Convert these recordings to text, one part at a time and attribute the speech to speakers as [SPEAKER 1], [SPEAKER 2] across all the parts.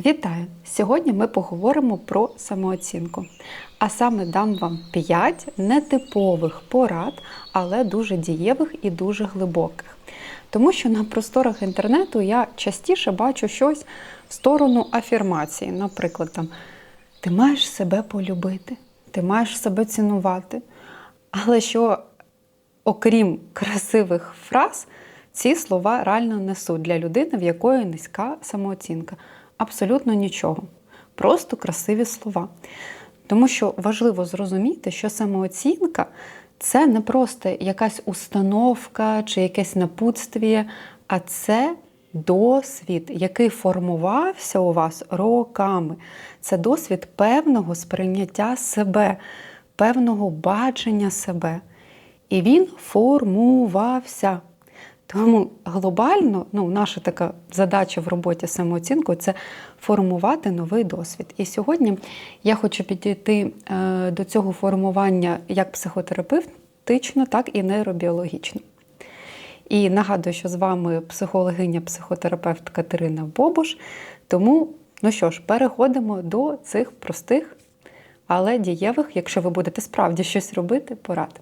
[SPEAKER 1] Вітаю! Сьогодні ми поговоримо про самооцінку. А саме дам вам 5 нетипових порад, але дуже дієвих і дуже глибоких. Тому що на просторах інтернету я частіше бачу щось в сторону афірмації. Наприклад, там ти маєш себе полюбити, ти маєш себе цінувати. Але що, окрім красивих фраз, ці слова реально несуть для людини, в якої низька самооцінка. Абсолютно нічого. Просто красиві слова. Тому що важливо зрозуміти, що самооцінка це не просто якась установка чи якесь напутствіє, а це досвід, який формувався у вас роками. Це досвід певного сприйняття себе, певного бачення себе. І він формувався. Тому глобально ну, наша така задача в роботі самооцінкою це формувати новий досвід. І сьогодні я хочу підійти е, до цього формування як психотерапевтично, так і нейробіологічно. І нагадую, що з вами психологиня, психотерапевт Катерина Бобуш. Тому, ну що ж, переходимо до цих простих, але дієвих, якщо ви будете справді щось робити, порад.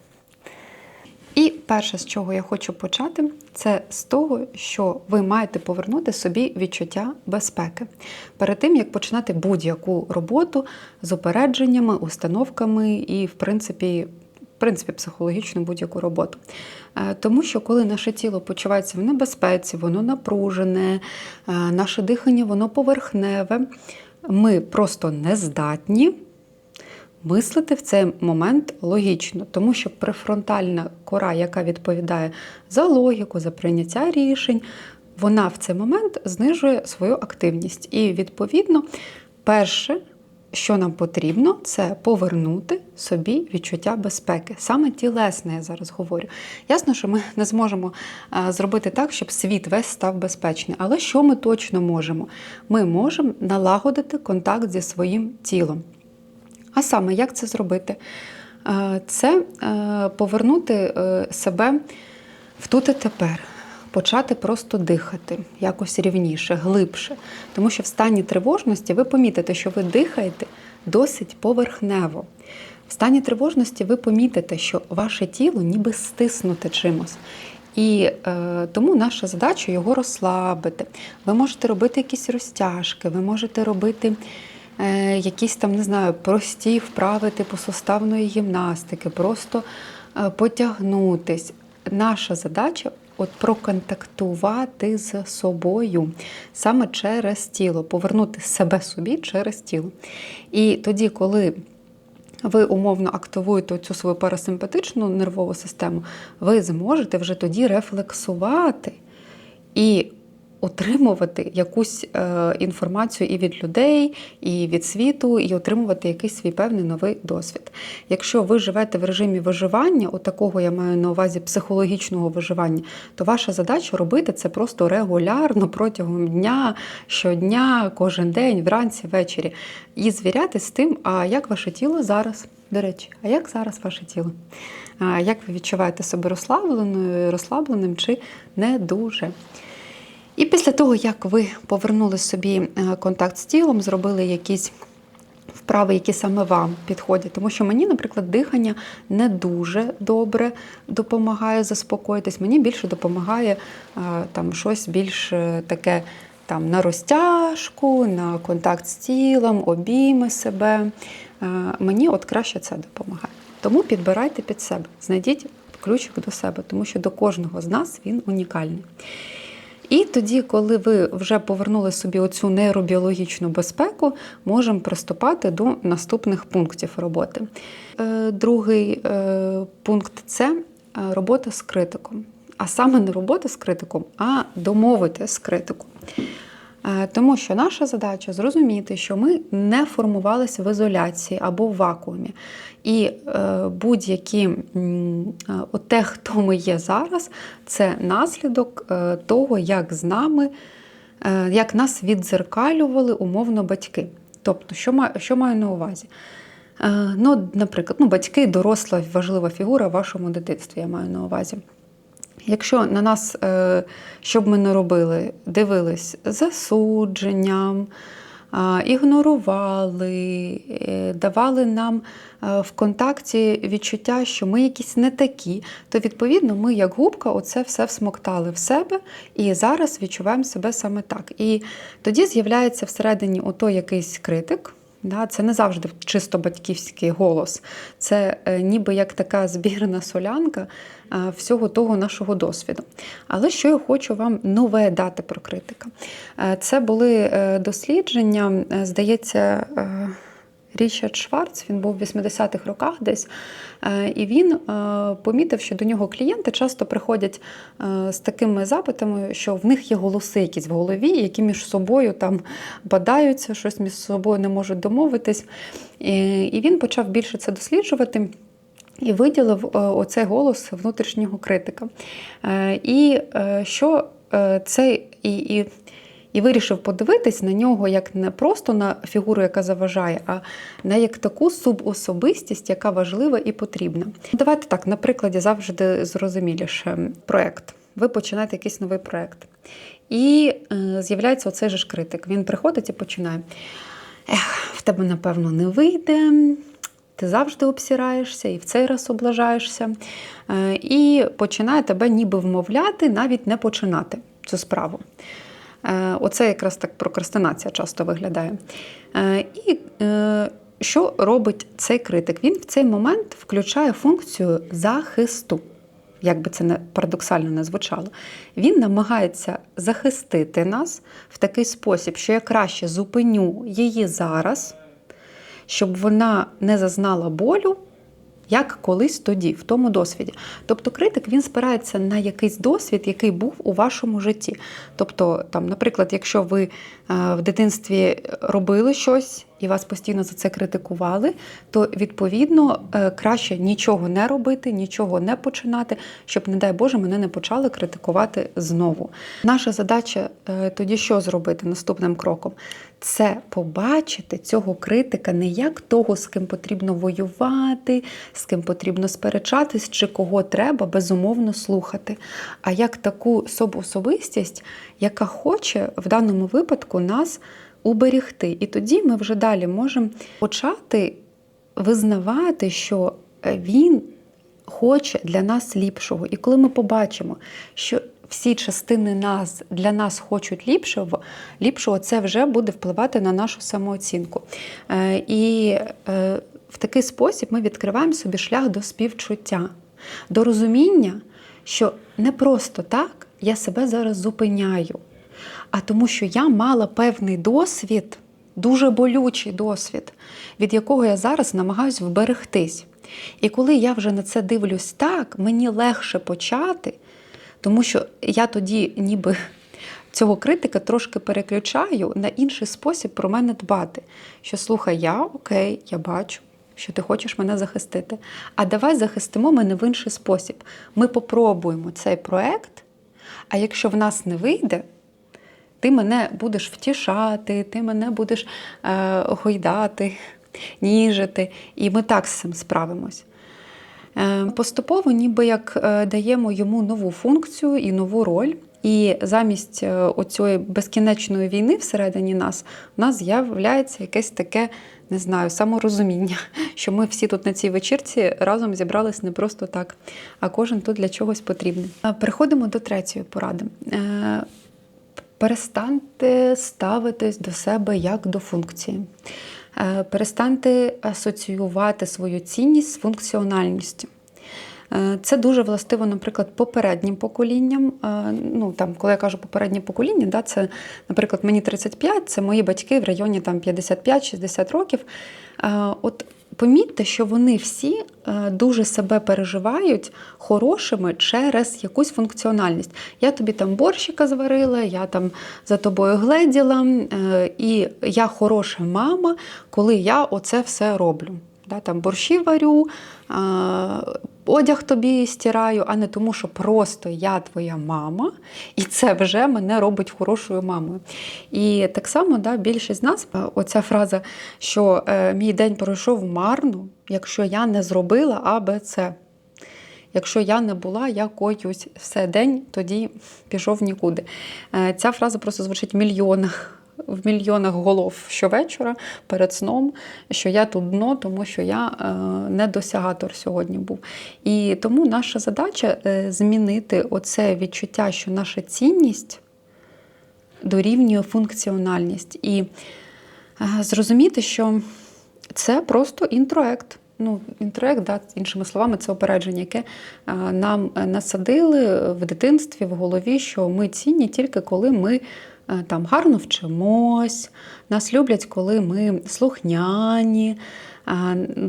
[SPEAKER 1] І перше, з чого я хочу почати, це з того, що ви маєте повернути собі відчуття безпеки перед тим, як починати будь-яку роботу з упередженнями, установками і, в принципі, в принципі, психологічну будь-яку роботу. Е, Тому що коли наше тіло почувається в небезпеці, воно напружене, е, наше дихання, воно поверхневе, ми просто не здатні мислити в цей момент логічно, тому що префронтальна кора, яка відповідає за логіку, за прийняття рішень, вона в цей момент знижує свою активність. І, відповідно, перше, що нам потрібно, це повернути собі відчуття безпеки. Саме тілесне, я зараз говорю. Ясно, що ми не зможемо зробити так, щоб світ весь став безпечний. Але що ми точно можемо? Ми можемо налагодити контакт зі своїм тілом. А саме, як це зробити? Е, це е, повернути е, себе в тут і тепер, почати просто дихати якось рівніше, глибше. Тому що в стані тривожності ви помітите, що ви дихаєте досить поверхнево. В стані тривожності ви помітите, що ваше тіло ніби стиснуте чимось. І е, тому наша задача його розслабити. Ви можете робити якісь розтяжки, ви можете робити. Е, якісь там, не знаю, прості вправи типу суставної гімнастики, просто е, потягнутись. Наша задача от проконтактувати з собою саме через тіло, повернути себе собі через тіло. І тоді, коли ви умовно активуєте цю свою парасимпатичну нервову систему, ви зможете вже тоді рефлексувати і отримувати якусь е, інформацію і від людей, і від світу, і отримувати якийсь свій певний новий досвід. Якщо ви живете в режимі виживання, от такого я маю на увазі психологічного виживання, то ваша задача робити це просто регулярно протягом дня, щодня, кожен день, вранці, ввечері. І звірятися з тим, а як ваше тіло зараз. До речі, а як зараз ваше тіло? Як ви відчуваєте себе розслабленою, розслабленим чи не дуже? І після того, як ви повернули собі е, контакт з тілом, зробили якісь вправи, які саме вам підходять. Тому що мені, наприклад, дихання не дуже добре допомагає заспокоїтись. Мені більше допомагає е, там щось більш е, таке там на розтяжку, на контакт з тілом, обійми себе. Мені от краще це допомагає. Тому підбирайте під себе, знайдіть ключик до себе, тому що до кожного з нас він унікальний. І тоді, коли ви вже повернули собі оцю нейробіологічну безпеку, можемо приступати до наступних пунктів роботи. Е, другий е, пункт це е, робота з критиком. А саме не робота з критиком, а домовити з критиком. Е, тому що наша задача зрозуміти, що ми не формувалися в ізоляції або в вакуумі. І е, будь-які е, те, хто ми є зараз, це наслідок того, як з нами, як нас віддзеркалювали умовно батьки. Тобто, що що маю на увазі? Ну, Наприклад, ну, батьки доросла важлива фігура в вашому дитинстві, я маю на увазі. Якщо на нас, е, що б ми не робили, дивились засудженням, ігнорували, е, давали нам е, в контакті відчуття, що ми якісь не такі, то відповідно ми, як губка, оце все всмоктали в себе і зараз відчуваємо себе саме так. І тоді з'являється всередині ото якийсь критик. Це не завжди чисто батьківський голос, це е, ніби як така збірна солянка е, всього того нашого досвіду. Але що я хочу вам нове дати про критика? Е, це були е, дослідження, е, здається. е, Річард Шварц, він був в 80-х роках десь, е, і він е, помітив, що до нього клієнти часто приходять е, з такими запитами, що в них є голоси якісь в голові, які між собою там бадаються, щось між собою не можуть домовитись. І він почав більше це досліджувати. І виділив е, оцей голос внутрішнього критика. Е, І е, що це і, і, і вирішив подивитись на нього як не просто на фігуру, яка заважає, а на як таку субособистість, яка важлива і потрібна. Давайте так, на прикладі завжди зрозуміліше проект. Ви починаєте якийсь новий проект. І з'являється оцей же ж критик. Він приходить і починає. Ех, в тебе, напевно, не вийде. Ти завжди обсираєшся і в цей раз облажаєшся. Е, І починає тебе ніби вмовляти, навіть не починати цю справу. Е, Оце якраз так прокрастинація часто виглядає. Е, І що робить цей критик? Він в цей момент включає функцію захисту. Як би це не парадоксально не звучало, він намагається захистити нас в такий спосіб, що я краще зупиню її зараз, щоб вона не зазнала болю, як колись тоді, в тому досвіді. Тобто критик він спирається на якийсь досвід, який був у вашому житті. Тобто, там, наприклад, якщо ви е, в дитинстві робили щось і вас постійно за це критикували, то відповідно е, краще нічого не робити, нічого не починати, щоб, не дай Боже, мене не почали критикувати знову. Наша задача е, тоді що зробити наступним кроком? Це побачити цього критика не як того, з ким потрібно воювати, з ким потрібно сперечатись, чи кого треба безумовно слухати, а як таку особистість, яка хоче в даному випадку нас уберегти. І тоді ми вже далі можемо почати визнавати, що він хоче для нас ліпшого. І коли ми побачимо, що всі частини нас для нас хочуть ліпшого, ліпшого, це вже буде впливати на нашу самооцінку. Е, І е, в такий спосіб ми відкриваємо собі шлях до співчуття, до розуміння, що не просто так я себе зараз зупиняю, а тому, що я мала певний досвід, дуже болючий досвід, від якого я зараз намагаюся вберегтись. І коли я вже на це дивлюсь так, мені легше почати, тому що я тоді ніби цього критика трошки переключаю на інший спосіб про мене дбати. Що слухай, я окей, я бачу, що ти хочеш мене захистити. А давай захистимо мене в інший спосіб. Ми попробуємо цей проект, а якщо в нас не вийде, ти мене будеш втішати, ти мене будеш е, гойдати, ніжити, і ми так з цим справимось. Е, Поступово, ніби як е, даємо йому нову функцію і нову роль. І замість е, оцієї безкінечної війни всередині нас у нас з'являється якесь таке, не знаю, саморозуміння, що ми всі тут на цій вечірці разом зібрались не просто так, а кожен тут для чогось потрібний. Переходимо до третьої поради. Перестаньте ставитись до себе як до функції. Е, Перестаньте асоціювати свою цінність з функціональністю. Е, Це дуже властиво, наприклад, попереднім поколінням. Е, Ну, там, коли я кажу попереднє покоління, да, це, наприклад, мені 35, це мої батьки в районі там, 55-60 років. От помітьте, що вони всі е, дуже себе переживають хорошими через якусь функціональність. Я тобі там борщика зварила, я там за тобою гледіла, е, і я хороша мама, коли я оце все роблю. Да, там борщі варю, одяг тобі стираю, а не тому, що просто я твоя мама, і це вже мене робить хорошою мамою. І так само да, більшість з нас, е, оця фраза, що е, мій день пройшов марно, якщо я не зробила А, Б, С. Якщо я не була якоюсь все день, тоді пішов нікуди. Е, Ця фраза просто звучить в мільйонах в мільйонах голов щовечора перед сном, що я тут дно, тому що я е, не досягатор сьогодні був. І тому наша задача е, змінити оце відчуття, що наша цінність дорівнює функціональність. І е, зрозуміти, що це просто інтроект. Ну, інтроект, да, іншими словами, це опередження, яке нам насадили в дитинстві в голові, що ми цінні тільки коли ми там гарно вчимось, нас люблять, коли ми слухняні.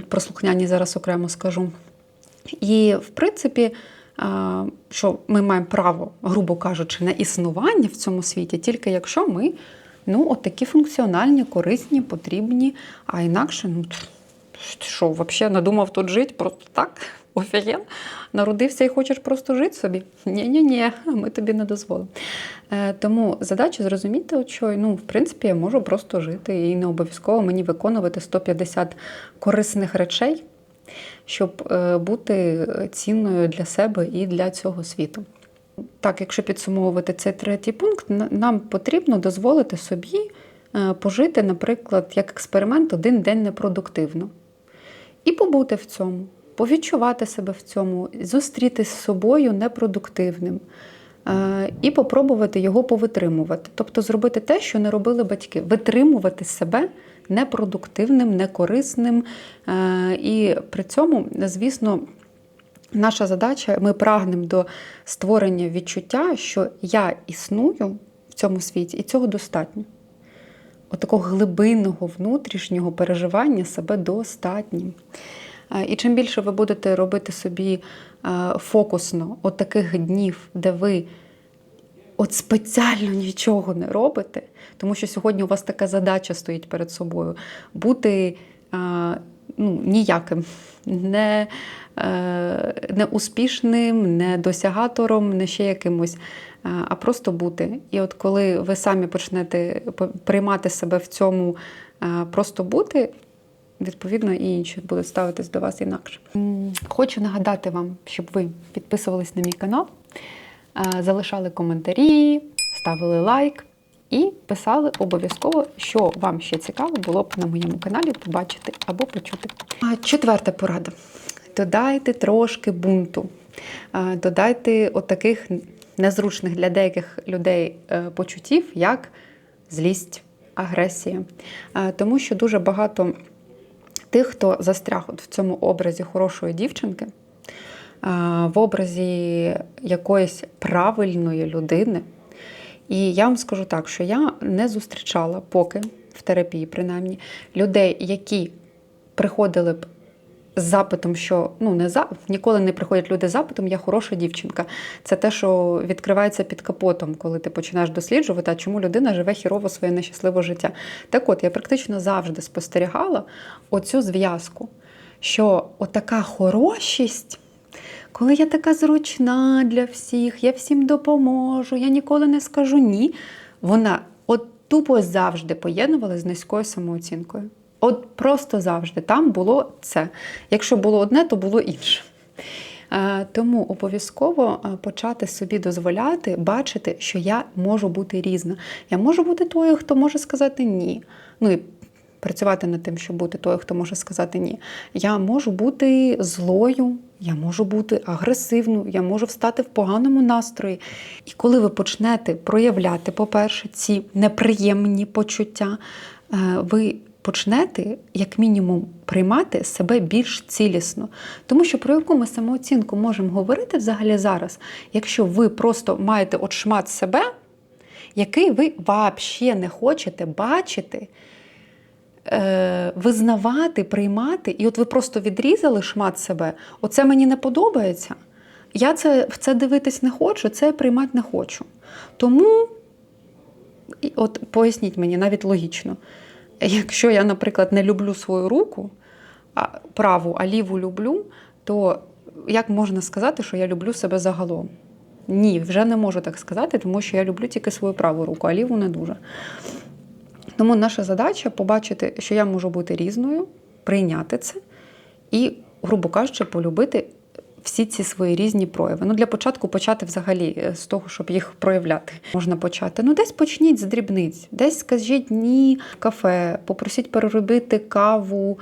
[SPEAKER 1] Про слухняні зараз окремо скажу. І, в принципі, що ми маємо право, грубо кажучи, на існування в цьому світі, тільки якщо ми ну, от такі функціональні, корисні, потрібні, а інакше, ну що, взагалі надумав тут жити просто так? Офіген? Народився і хочеш просто жити собі? Ні-ні-ні, ми тобі не дозволимо. Е, тому задача зрозуміти, що ну, в принципі, я можу просто жити і не обов'язково мені виконувати 150 корисних речей, щоб е, бути цінною для себе і для цього світу. Так, якщо підсумовувати цей третій пункт, нам потрібно дозволити собі е, пожити, наприклад, як експеримент один день непродуктивно. І побути в цьому, повідчувати себе в цьому, зустрітись з собою непродуктивним. е, І попробувати його повитримувати. Тобто зробити те, що не робили батьки, витримувати себе непродуктивним, некорисним. Е, І при цьому, звісно, наша задача, ми прагнемо до створення відчуття, що я існую в цьому світі, і цього достатньо. Отакого глибинного внутрішнього переживання себе достатнім. Е, І чим більше ви будете робити собі е, фокусно от таких днів, де ви от спеціально нічого не робите, тому що сьогодні у вас така задача стоїть перед собою бути е, ну, ніяким, не, не успішним, не досягатором, не ще якимось, а просто бути. І от коли ви самі почнете приймати себе в цьому просто бути, відповідно, і інші будуть ставитись до вас інакше. Хочу нагадати вам, щоб ви підписувались на мій канал, е, залишали коментарі, ставили лайк і писали обов'язково, що вам ще цікаво було б на моєму каналі побачити або почути. Четверта порада. Додайте трошки бунту. Е, Додайте от незручних для деяких людей е, почуттів, як злість, агресія. Тому що дуже багато тих, хто застряг от в цьому образі хорошої дівчинки, в образі якоїсь правильної людини. І я вам скажу так, що я не зустрічала поки в терапії, принаймні, людей, які приходили б з запитом, що ну не за ніколи не приходять люди з запитом, я хороша дівчинка. Це те, що відкривається під капотом, коли ти починаєш досліджувати, а чому людина живе хірово своє нещасливе життя. Так от, я практично завжди спостерігала оцю зв'язку, що отака хорошість. Коли я така зручна для всіх, я всім допоможу, я ніколи не скажу ні. Вона от тупо завжди поєднувалася з низькою самооцінкою. От просто завжди. Там було це. Якщо було одне, то було інше. Е, Тому обов'язково е, почати собі дозволяти бачити, що я можу бути різна. Я можу бути тою, хто може сказати ні. Ну і працювати над тим, щоб бути тою, хто може сказати ні. Я можу бути злою, я можу бути агресивною, я можу встати в поганому настрої. І коли ви почнете проявляти, по-перше, ці неприємні почуття, е, ви почнете, як мінімум, приймати себе більш цілісно. Тому що про яку ми самооцінку можемо говорити взагалі зараз, якщо ви просто маєте от шмат себе, який ви взагалі не хочете бачити, е, визнавати, приймати, і от ви просто відрізали шмат себе, оце мені не подобається. Я це, в це дивитись не хочу, це приймати не хочу. Тому, от поясніть мені навіть логічно, якщо я, наприклад, не люблю свою руку, праву, а ліву люблю, то як можна сказати, що я люблю себе загалом? Ні, вже не можу так сказати, тому що я люблю тільки свою праву руку, а ліву не дуже. Тому наша задача побачити, що я можу бути різною, прийняти це і, грубо кажучи, полюбити всі ці свої різні прояви. Ну, для початку почати взагалі е, з того, щоб їх проявляти. Можна почати. Ну, десь почніть з дрібниць, десь скажіть ні в кафе, попросіть переробити каву,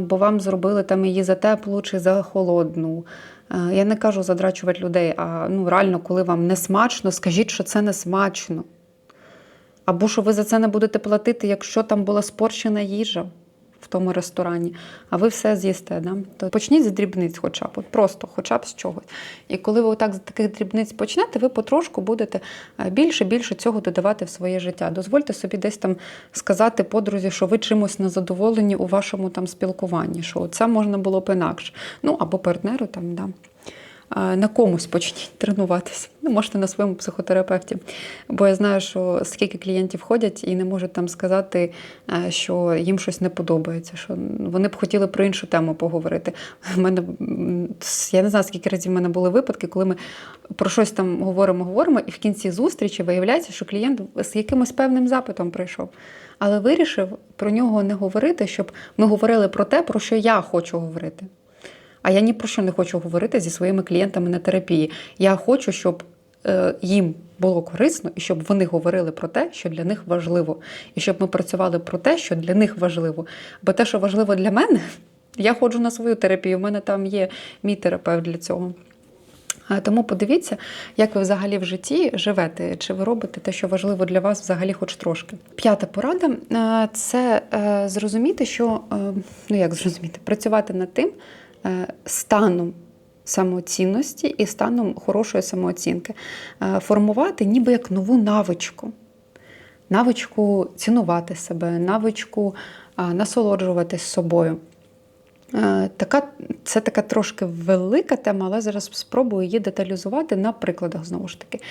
[SPEAKER 1] бо вам зробили там її за теплу чи за холодну. Я не кажу задрачувати людей, а ну реально, коли вам не смачно, скажіть, що це не смачно. Або що ви за це не будете платити, якщо там була спорщена їжа тому ресторані, а ви все з'їсте. Да? То почніть з дрібниць, хоча б, от просто, хоча б з чогось. І коли ви отак з таких дрібниць почнете, ви потрошку будете е, більше більше цього додавати в своє життя. Дозвольте собі десь там сказати подрузі, що ви чимось незадоволені у вашому там спілкуванні, що це можна було б інакше. Ну або партнеру там, да. На комусь почніть тренуватися. Ну, можете на своєму психотерапевті. Бо я знаю, що скільки клієнтів ходять і не можуть там сказати, е, що їм щось не подобається, що вони б хотіли про іншу тему поговорити. У мене я не знаю, скільки разів в мене були випадки, коли ми про щось там говоримо, говоримо, і в кінці зустрічі виявляється, що клієнт з якимось певним запитом прийшов. Але вирішив про нього не говорити, щоб ми говорили про те, про що я хочу говорити. А я ні про що не хочу говорити зі своїми клієнтами на терапії. Я хочу, щоб е, їм було корисно, і щоб вони говорили про те, що для них важливо, і щоб ми працювали про те, що для них важливо. Бо те, що важливо для мене, я ходжу на свою терапію. У мене там є мій терапевт для цього. Тому подивіться, як ви взагалі в житті живете, чи ви робите те, що важливо для вас взагалі хоч трошки. П'ята порада е, це е, зрозуміти, що ну як зрозуміти, працювати над тим станом самооцінності і станом хорошої самооцінки, Е, формувати ніби як нову навичку. Навичку цінувати себе, навичку насолоджуватись собою. Е, Така, це така трошки велика тема, але зараз спробую її деталізувати на прикладах знову ж таки.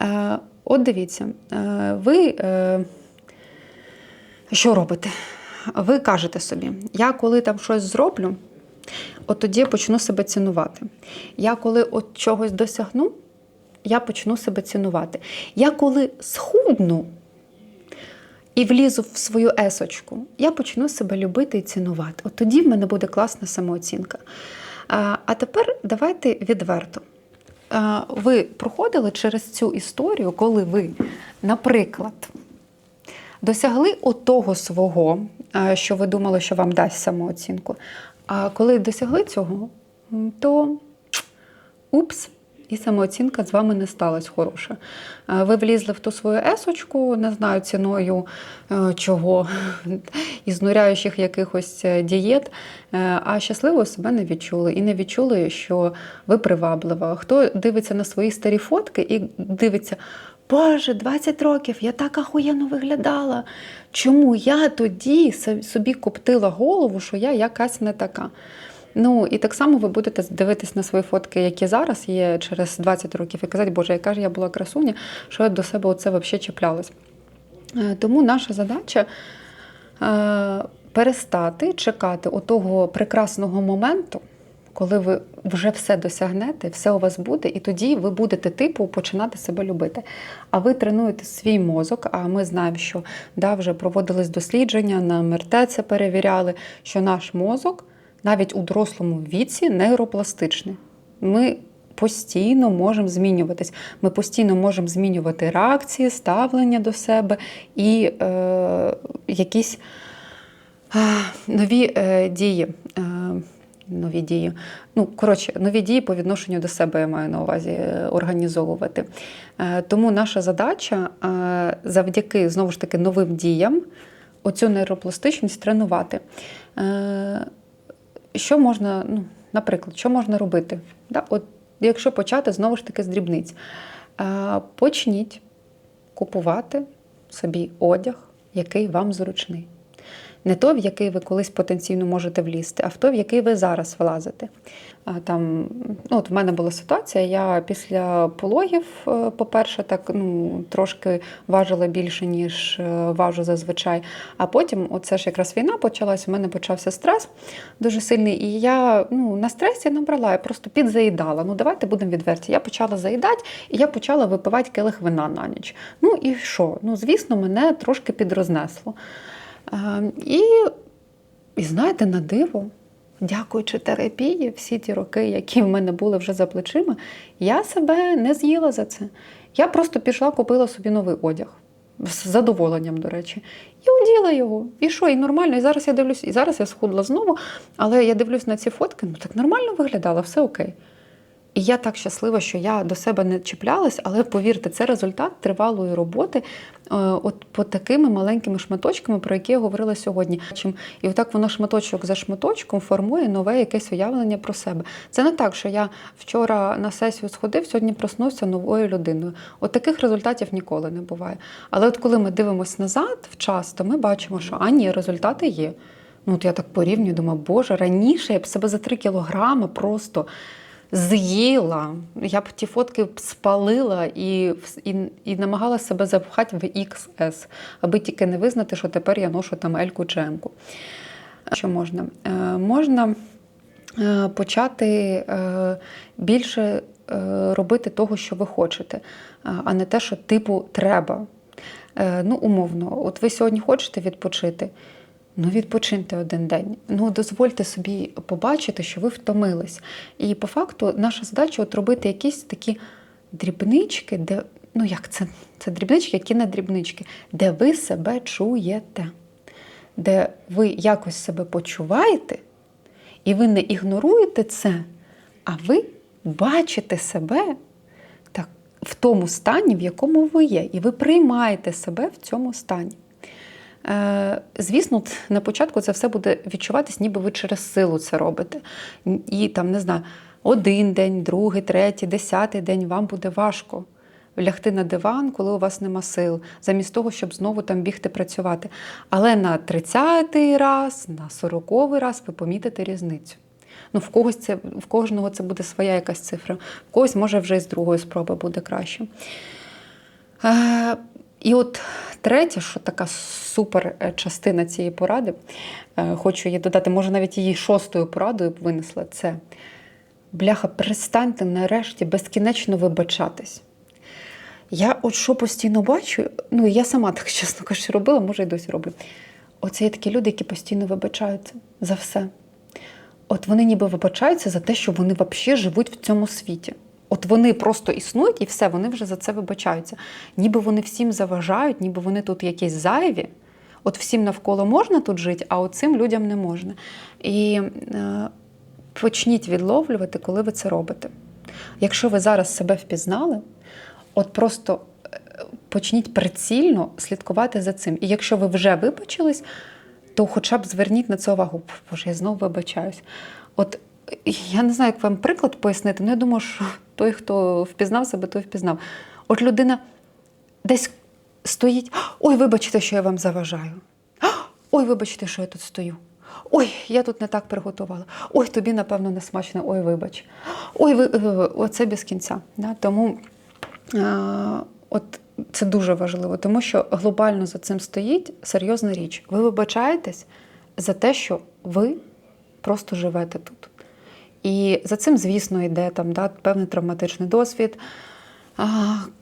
[SPEAKER 1] Е, От дивіться, е, ви е, що робите? Ви кажете собі, я коли там щось зроблю, от тоді я почну себе цінувати. Я коли от чогось досягну, я почну себе цінувати. Я коли схудну, і влізу в свою есочку, я почну себе любити і цінувати. От тоді в мене буде класна самооцінка. А, а тепер давайте відверто. А, ви проходили через цю історію, коли ви, наприклад, досягли отого свого, що ви думали, що вам дасть самооцінку. А коли досягли цього, то упс, і самооцінка з вами не сталася хороша. Ви влізли в ту свою есочку, не знаю ціною е, чого, ізнуряючих якихось е, дієт, е, а щасливо себе не відчули. І не відчули, що ви приваблива. Хто дивиться на свої старі фотки і дивиться. Боже, 20 років, я так ахуєнно виглядала. Чому я тоді собі коптила голову, що я якась не така? Ну і так само ви будете дивитись на свої фотки, які зараз є через 20 років, і казати, Боже, яка ж я була красуня, що я до себе оце взагалі чіплялась. Е, Тому наша задача е, перестати чекати отого прекрасного моменту, коли ви вже все досягнете, все у вас буде, і тоді ви будете типу починати себе любити. А ви тренуєте свій мозок. А ми знаємо, що да, вже проводились дослідження, на МРТ це перевіряли, що наш мозок навіть у дорослому віці нейропластичний. Ми постійно можемо змінюватись. Ми постійно можемо змінювати реакції, ставлення до себе і е, якісь е, нові е, дії. Е, нові дії. Ну, коротше, нові дії по відношенню до себе я маю на увазі е, організовувати. Е, тому наша задача е, завдяки знову ж таки новим діям оцю нейропластичність тренувати. Що можна, ну, наприклад, що можна робити? Да? От, якщо почати знову ж таки з дрібниць, почніть купувати собі одяг, який вам зручний. Не той, в який ви колись потенційно можете влізти, а в той, в який ви зараз влазите. Там, ну, от в мене була ситуація, я після пологів, е, по-перше, так ну, трошки важила більше, ніж е, важу зазвичай. А потім, оце ж якраз війна почалась, у мене почався стрес дуже сильний. І я ну, на стресі набрала, я просто підзаїдала. Ну, давайте будемо відверті. Я почала заїдати, і я почала випивати келих вина на ніч. Ну і що? Ну, звісно, мене трошки підрознесло. І, і знаєте, на диво, дякуючи терапії, всі ті роки, які в мене були вже за плечима, я себе не з'їла за це. Я просто пішла, купила собі новий одяг. З задоволенням, до речі, і оділа його. І що, і нормально. І зараз я дивлюсь, і зараз я схудла знову, але я дивлюсь на ці фотки, ну так нормально виглядало, все окей. І я так щаслива, що я до себе не чіплялась, але повірте, це результат тривалої роботи, е, от по такими маленькими шматочками, про які я говорила сьогодні. І отак воно шматочок за шматочком формує нове якесь уявлення про себе. Це не так, що я вчора на сесію сходив, сьогодні проснувся новою людиною. От таких результатів ніколи не буває. Але от коли ми дивимося назад в час, то ми бачимо, що а ні, результати є. Ну, от я так порівнюю, думаю, боже, раніше я б себе за 3 кілограми просто з'їла. Я б ті фотки спалила і, і, і намагалася себе запхати в XS, аби тільки не визнати, що тепер я ношу там Ельку чи. Що можна? Е, можна е, почати е, більше е, робити того, що ви хочете, е, а не те, що типу треба. Ну, умовно, от ви сьогодні хочете відпочити. Ну, відпочиньте один день. Ну, дозвольте собі побачити, що ви втомились. І по факту наша задача от робити якісь такі дрібнички, де, ну як це? Це дрібнички, які не дрібнички, де ви себе чуєте, де ви якось себе почуваєте, і ви не ігноруєте це, а ви бачите себе так, в тому стані, в якому ви є, і ви приймаєте себе в цьому стані. Е, Звісно, на початку це все буде відчуватись, ніби ви через силу це робите. І там, не знаю, один день, другий, третій, десятий день вам буде важко лягти на диван, коли у вас нема сил, замість того, щоб знову там бігти працювати. Але на 30-й раз, на 40-й раз ви помітите різницю. Ну, в когось це в кожного це буде своя якась цифра, в когось може вже з другої спроби буде краще. І от третя, що така супер е, частина цієї поради, е, хочу її додати, може навіть її шостою порадою б винесла, це бляха, перестаньте нарешті безкінечно вибачатись. Я от що постійно бачу, ну я сама так чесно кажучи, робила, може і досі роблю. Оце є такі люди, які постійно вибачаються за все. От вони ніби вибачаються за те, що вони взагалі живуть в цьому світі. От вони просто існують і все, вони вже за це вибачаються. Ніби вони всім заважають, ніби вони тут якісь зайві. От всім навколо можна тут жити, а от цим людям не можна. І е, почніть відловлювати, коли ви це робите. Якщо ви зараз себе впізнали, от просто е, почніть прицільно слідкувати за цим. І якщо ви вже вибачились, то хоча б зверніть на це увагу. Боже, я знову вибачаюсь. От я не знаю, як вам приклад пояснити, але я думаю, що той, хто впізнав себе, той впізнав. От людина десь стоїть, ой, вибачте, що я вам заважаю. Ой, вибачте, що я тут стою. Ой, я тут не так приготувала. Ой, тобі, напевно, не смачно, ой, вибач. Ой, ви, е, оце без кінця. Да? Тому е, от це дуже важливо, тому що глобально за цим стоїть серйозна річ. Ви вибачаєтесь за те, що ви просто живете тут. І за цим, звісно, йде там да, певний травматичний досвід.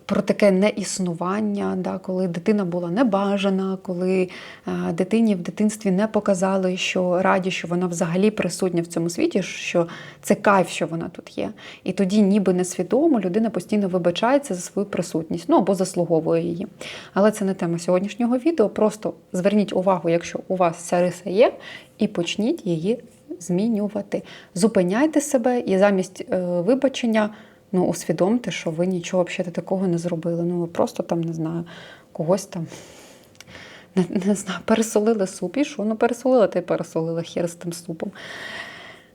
[SPEAKER 1] Про таке неіснування, да, коли дитина була небажана, коли а, дитині в дитинстві не показали, що раді, що вона взагалі присутня в цьому світі, що це кайф, що вона тут є. І тоді, ніби несвідомо, людина постійно вибачається за свою присутність, ну або заслуговує її. Але це не тема сьогоднішнього відео. Просто зверніть увагу, якщо у вас ця риса є, і почніть її змінювати. Зупиняйте себе і замість е, вибачення ну, усвідомте, що ви нічого взагалі такого не зробили. Ну, ви просто там, не знаю, когось там. Не, не знаю, пересолили суп і що? Ну, пересолила й пересолила хер з тим супом.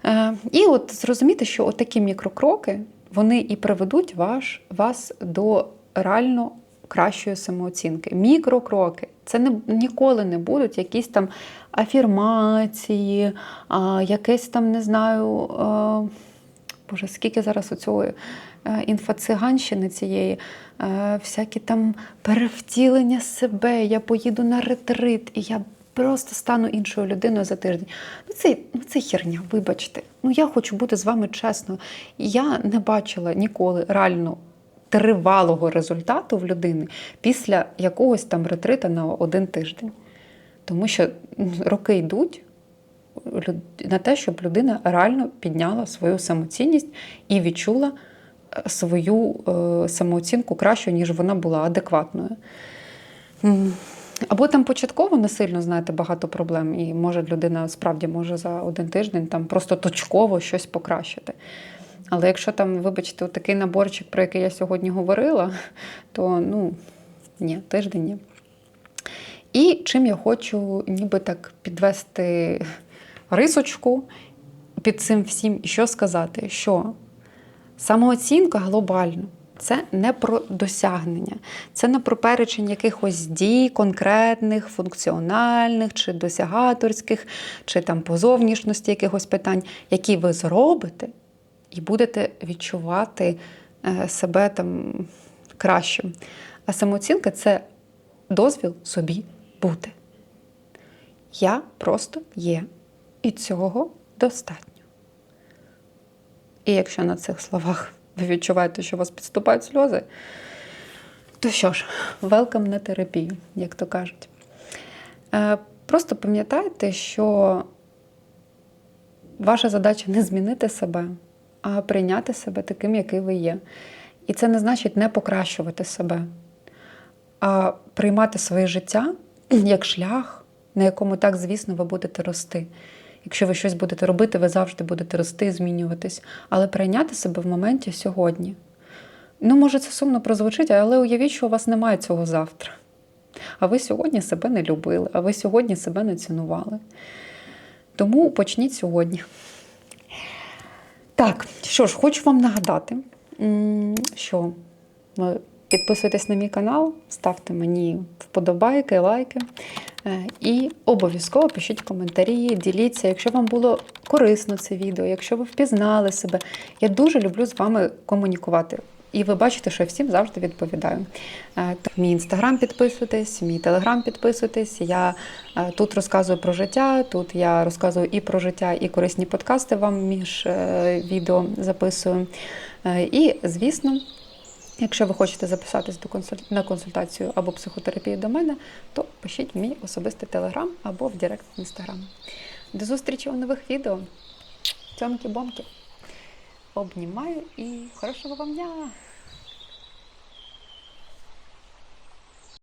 [SPEAKER 1] Е, і от зрозуміти, що такі мікрокроки вони і приведуть ваш, вас до реально кращої самооцінки. Мікрокроки. Це не, ніколи не будуть якісь там афірмації, а, якесь там, не знаю. А, Боже, скільки зараз у цього е, інфоциганщини цієї, е, всякі там перевтілення себе, я поїду на ретрит, і я просто стану іншою людиною за тиждень. Ну це, ну це херня, вибачте. Ну я хочу бути з вами чесною. Я не бачила ніколи реально тривалого результату в людини після якогось там ретрита на один тиждень. Тому що роки йдуть, на те, щоб людина реально підняла свою самоцінність і відчула е, свою е, самооцінку кращою, ніж вона була адекватною. Або там початково не сильно знаєте багато проблем, і може людина справді може за один тиждень там просто точково щось покращити. Але якщо там, вибачте, такий наборчик, про який я сьогодні говорила, то ну ні, тиждень. І чим я хочу ніби так підвести рисочку під цим всім, і що сказати, що самооцінка глобально. Це не про досягнення, це не про перечень якихось дій конкретних, функціональних чи досягаторських, чи там по зовнішності якихось питань, які ви зробите, і будете відчувати е, себе там кращим. А самооцінка це дозвіл собі бути. Я просто є. І цього достатньо. І якщо на цих словах ви відчуваєте, що у вас підступають сльози, то що ж, велкам на терапію, як то кажуть. Е, Просто пам'ятайте, що ваша задача не змінити себе, а прийняти себе таким, який ви є. І це не значить не покращувати себе, а приймати своє життя як шлях, на якому так, звісно, ви будете рости. Якщо ви щось будете робити, ви завжди будете рости, змінюватись, але прийняти себе в моменті сьогодні. Ну, може, це сумно прозвучить, але уявіть, що у вас немає цього завтра. А ви сьогодні себе не любили, а ви сьогодні себе не цінували. Тому почніть сьогодні. Так, що ж, хочу вам нагадати, що підписуйтесь на мій канал, ставте мені вподобайки, лайки. Е, І обов'язково пишіть коментарі, діліться, якщо вам було корисно це відео, якщо ви впізнали себе. Я дуже люблю з вами комунікувати. І ви бачите, що я всім завжди відповідаю. Е, Мій інстаграм підписуйтесь, мій телеграм підписуйтесь. Я е, тут розказую про життя, тут я розказую і про життя, і корисні подкасти вам між е, відео записую. І, звісно, Якщо ви хочете записатись до консуль... на консультацію або психотерапію до мене, то пишіть в мій особистий телеграм або в Директ інстаграм. До зустрічі у нових відео. Цьомки-бомки. Обнімаю і хорошого вам дня!